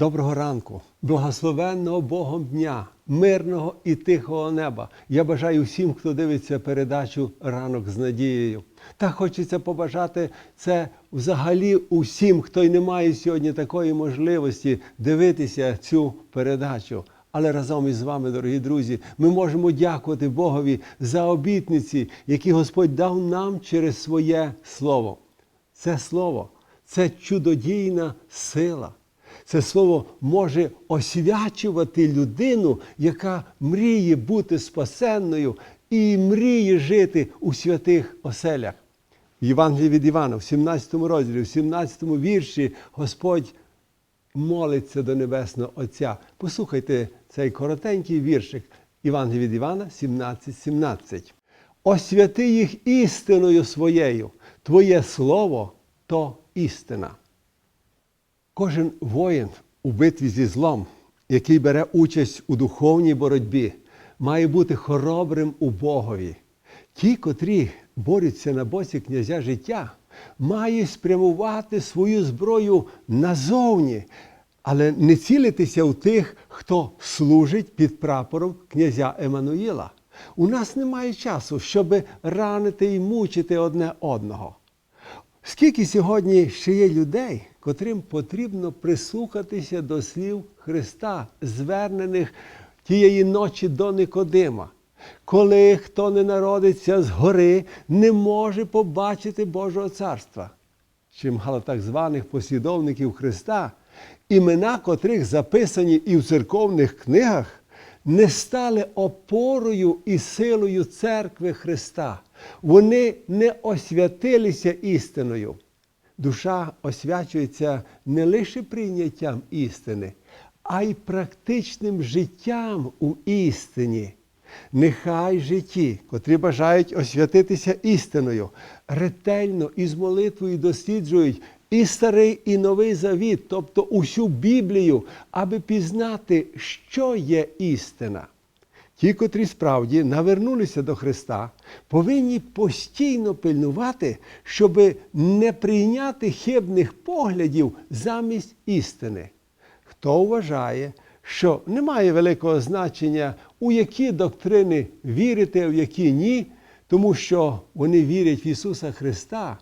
Доброго ранку, благословенного Богом дня, мирного і тихого неба. Я бажаю всім, хто дивиться передачу ранок з надією. Та хочеться побажати це взагалі усім, хто й не має сьогодні такої можливості дивитися цю передачу. Але разом із вами, дорогі друзі, ми можемо дякувати Богові за обітниці, які Господь дав нам через своє слово. Це слово це чудодійна сила. Це слово може освячувати людину, яка мріє бути спасенною і мріє жити у святих оселях. В Євангелії від Івана, в 17 розділі, в 17 вірші Господь молиться до Небесного Отця. Послухайте цей коротенький віршик Євангелія від Івана 17, 17. Освяти їх істиною своєю, Твоє слово то істина. Кожен воїн у битві зі злом, який бере участь у духовній боротьбі, має бути хоробрим у Богові. Ті, котрі борються на боці князя життя, мають спрямувати свою зброю назовні, але не цілитися у тих, хто служить під прапором князя Еммануїла. У нас немає часу, щоб ранити і мучити одне одного. Скільки сьогодні ще є людей, котрим потрібно прислухатися до слів Христа, звернених тієї ночі до Никодима. Коли хто не народиться згори, не може побачити Божого царства. Чимало так званих послідовників Христа, імена котрих записані і в церковних книгах, не стали опорою і силою церкви Христа. Вони не освятилися істиною. Душа освячується не лише прийняттям істини, а й практичним життям у істині. Нехай житті, котрі бажають освятитися істиною, ретельно і з молитвою досліджують і старий, і новий завіт, тобто усю Біблію, аби пізнати, що є істина. Ті, котрі справді навернулися до Христа, повинні постійно пильнувати, щоб не прийняти хибних поглядів замість істини. Хто вважає, що немає великого значення, у які доктрини вірити, а в які ні, тому що вони вірять в Ісуса Христа,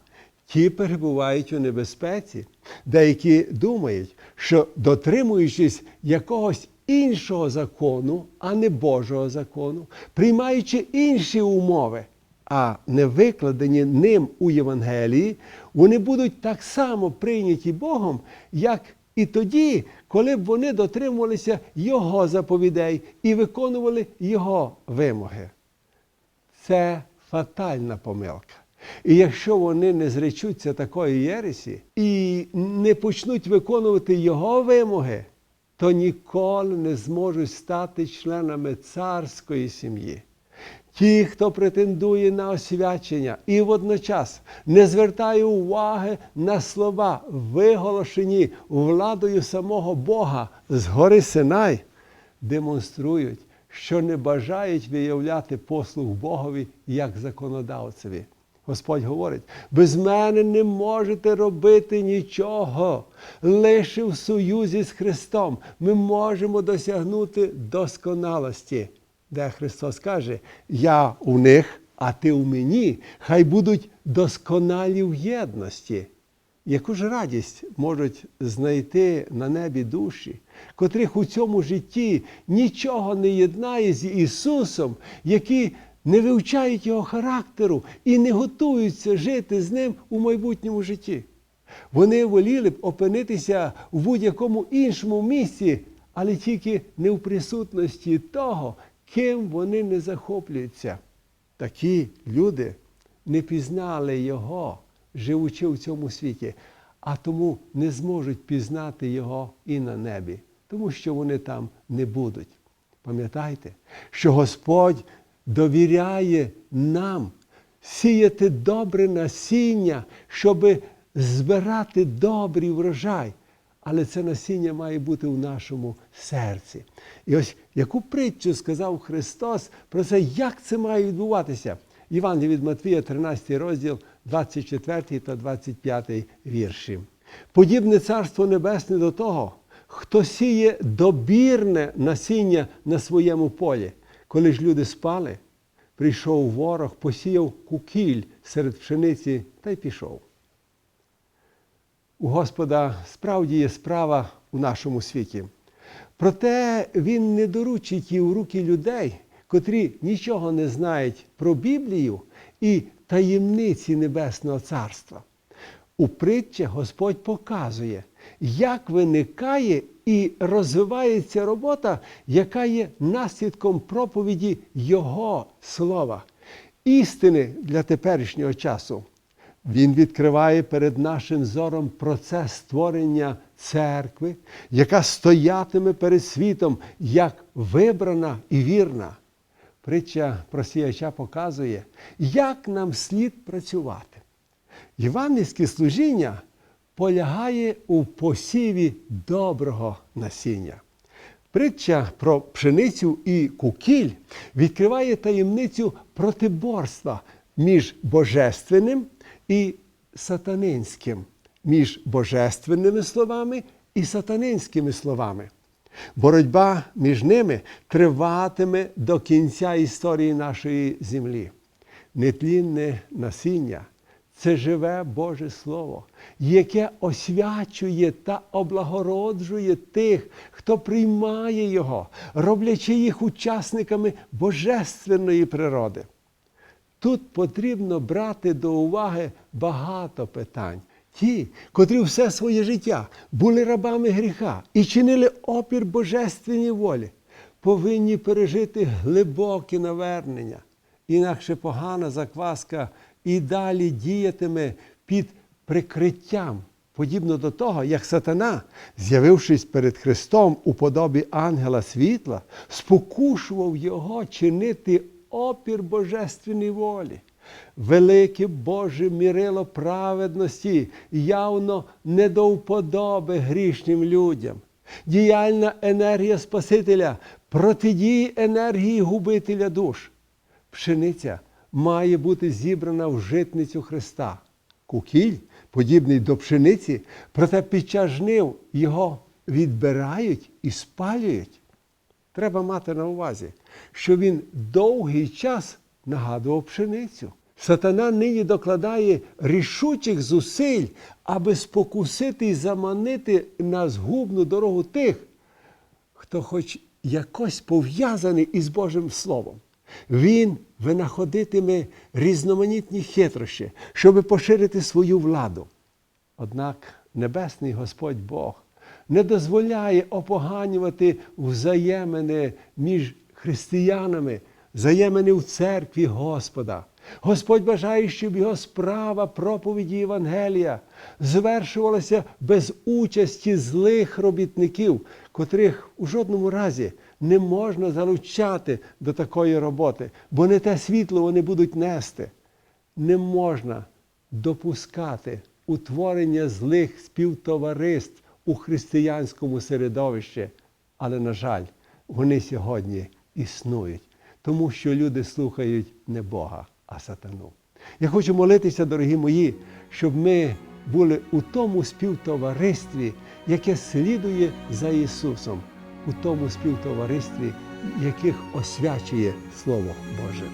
ті перебувають у небезпеці. Деякі думають, що дотримуючись якогось іншого закону, а не Божого закону, приймаючи інші умови, а не викладені ним у Євангелії, вони будуть так само прийняті Богом, як і тоді, коли б вони дотримувалися Його заповідей і виконували Його вимоги. Це фатальна помилка. І якщо вони не зречуться такої єресі і не почнуть виконувати його вимоги, то ніколи не зможуть стати членами царської сім'ї. Ті, хто претендує на освячення і водночас не звертає уваги на слова, виголошені владою самого Бога з гори Синай, демонструють, що не бажають виявляти послуг Богові як законодавцеві. Господь говорить, без мене не можете робити нічого. Лише в союзі з Христом ми можемо досягнути досконалості, де Христос каже, я у них, а ти у мені, хай будуть досконалі в єдності. Яку ж радість можуть знайти на небі душі, котрих у цьому житті нічого не єднає з Ісусом, які не вивчають його характеру і не готуються жити з ним у майбутньому житті. Вони воліли б опинитися в будь-якому іншому місці, але тільки не в присутності того, ким вони не захоплюються. Такі люди не пізнали Його, живучи в цьому світі, а тому не зможуть пізнати Його і на небі, тому що вони там не будуть. Пам'ятайте, що Господь довіряє нам сіяти добре насіння, щоб збирати добрий врожай. Але це насіння має бути в нашому серці. І ось яку притчу сказав Христос про це, як це має відбуватися. Іван від Матвія, 13 розділ, 24 та 25 вірші. Подібне царство небесне до того, хто сіє добірне насіння на своєму полі. Коли ж люди спали, прийшов ворог, посіяв кукіль серед пшениці та й пішов. У Господа справді є справа у нашому світі. Проте Він не доручить її в руки людей, котрі нічого не знають про Біблію і таємниці Небесного Царства. У притчах Господь показує, як виникає і розвивається робота, яка є наслідком проповіді Його слова, істини для теперішнього часу. Він відкриває перед нашим зором процес створення церкви, яка стоятиме перед світом як вибрана і вірна. Притча про сіяча показує, як нам слід працювати. Євангельське служіння полягає у посіві доброго насіння. Притча про пшеницю і кукіль відкриває таємницю протиборства між божественним і сатанинським, між божественними словами і сатанинськими словами. Боротьба між ними триватиме до кінця історії нашої землі. Нетлінне насіння це живе Боже Слово, яке освячує та облагороджує тих, хто приймає його, роблячи їх учасниками божественної природи. Тут потрібно брати до уваги багато питань. Ті, котрі все своє життя були рабами гріха і чинили опір божественній волі, повинні пережити глибоке навернення. Інакше погана закваска і далі діятиме під прикриттям, подібно до того, як сатана, з'явившись перед Христом у подобі ангела світла, спокушував його чинити опір божественній волі. Велике Боже мірило праведності явно не до вподоби грішним людям. Діяльна енергія Спасителя протидіє енергії губителя душ. Пшениця має бути зібрана в житницю Христа. Кукіль, подібний до пшениці, проте під час жнив його відбирають і спалюють. Треба мати на увазі, що він довгий час нагадував пшеницю. Сатана нині докладає рішучих зусиль, аби спокусити і заманити на згубну дорогу тих, хто хоч якось пов'язаний із Божим Словом. Він винаходитиме різноманітні хитрощі, щоб поширити свою владу. Однак Небесний Господь Бог не дозволяє опоганювати взаємини між християнами, взаємини в церкві Господа. Господь бажає, щоб його справа проповіді Євангелія звершувалася без участі злих робітників, котрих у жодному разі не можна залучати до такої роботи, бо не те світло вони будуть нести. Не можна допускати утворення злих співтовариств у християнському середовищі. Але, на жаль, вони сьогодні існують, тому що люди слухають не Бога, а сатану. Я хочу молитися, дорогі мої, щоб ми були у тому співтоваристві, яке слідує за Ісусом, у тому співтоваристві, яких освячує Слово Боже.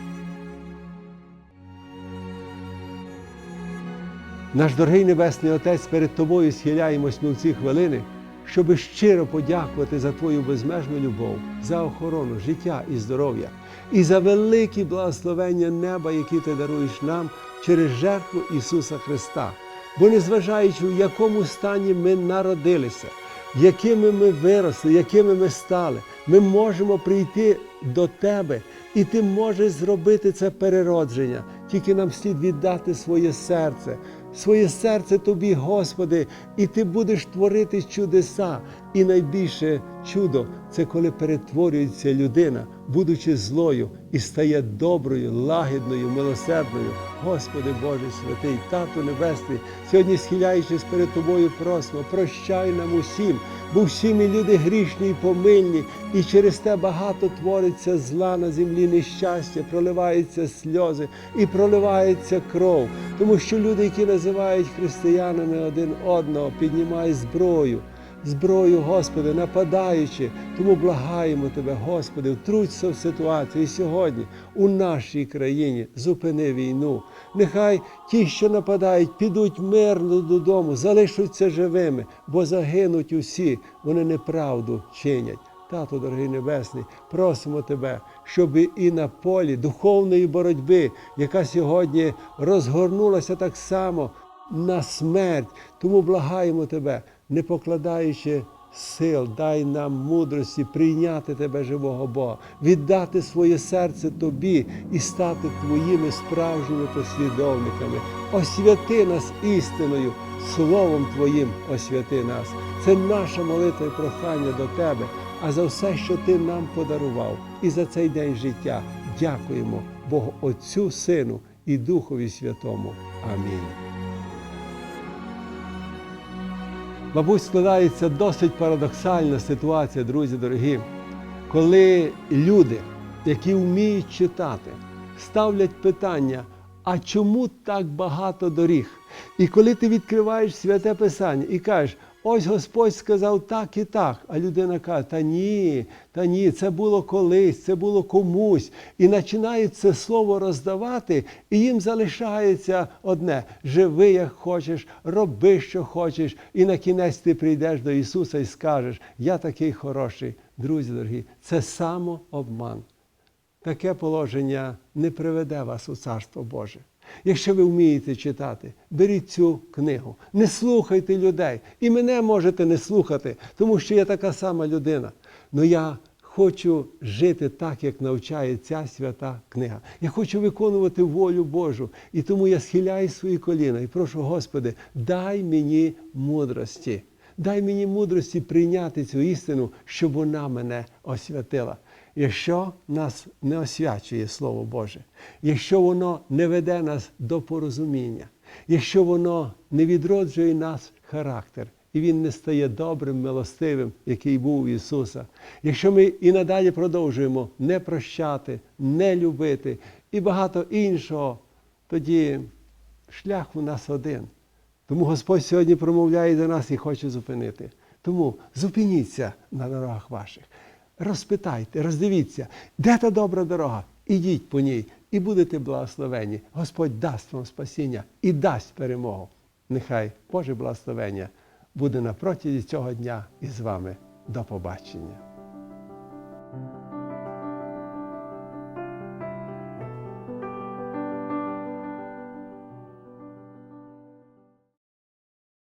Наш дорогий Небесний Отець, перед Тобою схиляємось ми в ці хвилини, щоби щиро подякувати за Твою безмежну любов, за охорону, життя і здоров'я, і за великі благословення неба, які ти даруєш нам через жертву Ісуса Христа. Бо незважаючи, в якому стані ми народилися, якими ми виросли, якими ми стали, ми можемо прийти до Тебе, і Ти можеш зробити це переродження. Тільки нам слід віддати своє серце, своє серце Тобі, Господи, і Ти будеш творити чудеса. І найбільше чудо це коли перетворюється людина, будучи злою, і стає доброю, лагідною, милосердною. Господи Боже святий, Тату Небесний, сьогодні схиляючись перед Тобою, просимо, прощай нам усім, бо всі ми люди грішні і помильні, і через те багато твориться зла на землі, нещастя, проливаються сльози і проливається кров, тому що люди, які називають християнами один одного, піднімають зброю зброю, Господи, нападаючи. Тому благаємо Тебе, Господи, втручся в ситуацію сьогодні у нашій країні зупини війну. Нехай ті, що нападають, підуть мирно додому, залишаться живими, бо загинуть усі, вони неправду чинять. Тато, дорогий Небесний, просимо Тебе, щоб і на полі духовної боротьби, яка сьогодні розгорнулася так само на смерть, тому благаємо Тебе, не покладаючи сил, дай нам мудрості прийняти Тебе, живого Бога, віддати своє серце Тобі і стати Твоїми справжніми послідовниками. Освяти нас істиною, Словом Твоїм освяти нас. Це наша молитва і прохання до Тебе. А за все, що Ти нам подарував, і за цей день життя дякуємо Богу Отцю, Сину і Духові Святому. Амінь. Мабуть, складається досить парадоксальна ситуація, друзі дорогі, коли люди, які вміють читати, ставлять питання, а чому так багато доріг? І коли ти відкриваєш святе Писання і кажеш, ось Господь сказав так і так, а людина каже, та ні, та ні, це було колись, це було комусь. І починають це слово роздавати, і їм залишається одне: живи, як хочеш, роби, що хочеш, і на кінець ти прийдеш до Ісуса і скажеш, я такий хороший. Друзі дорогі, це самообман. Таке положення не приведе вас у Царство Боже. Якщо ви вмієте читати, беріть цю книгу, не слухайте людей. І мене можете не слухати, тому що я така сама людина. Но я хочу жити так, як навчає ця свята книга. Я хочу виконувати волю Божу. І тому я схиляю свої коліна і прошу, Господи, дай мені мудрості. Дай мені мудрості прийняти цю істину, щоб вона мене освятила. Якщо нас не освячує Слово Боже, якщо воно не веде нас до порозуміння, якщо воно не відроджує нас характер, і він не стає добрим, милостивим, який був у Ісуса, якщо ми і надалі продовжуємо не прощати, не любити і багато іншого, тоді шлях у нас один. Тому Господь сьогодні промовляє до нас і хоче зупинити. Тому зупиніться на дорогах ваших. Розпитайте, роздивіться, де та добра дорога, ідіть по ній і будете благословені. Господь дасть вам спасіння і дасть перемогу. Нехай Боже благословення буде на протязі цього дня із вами. До побачення.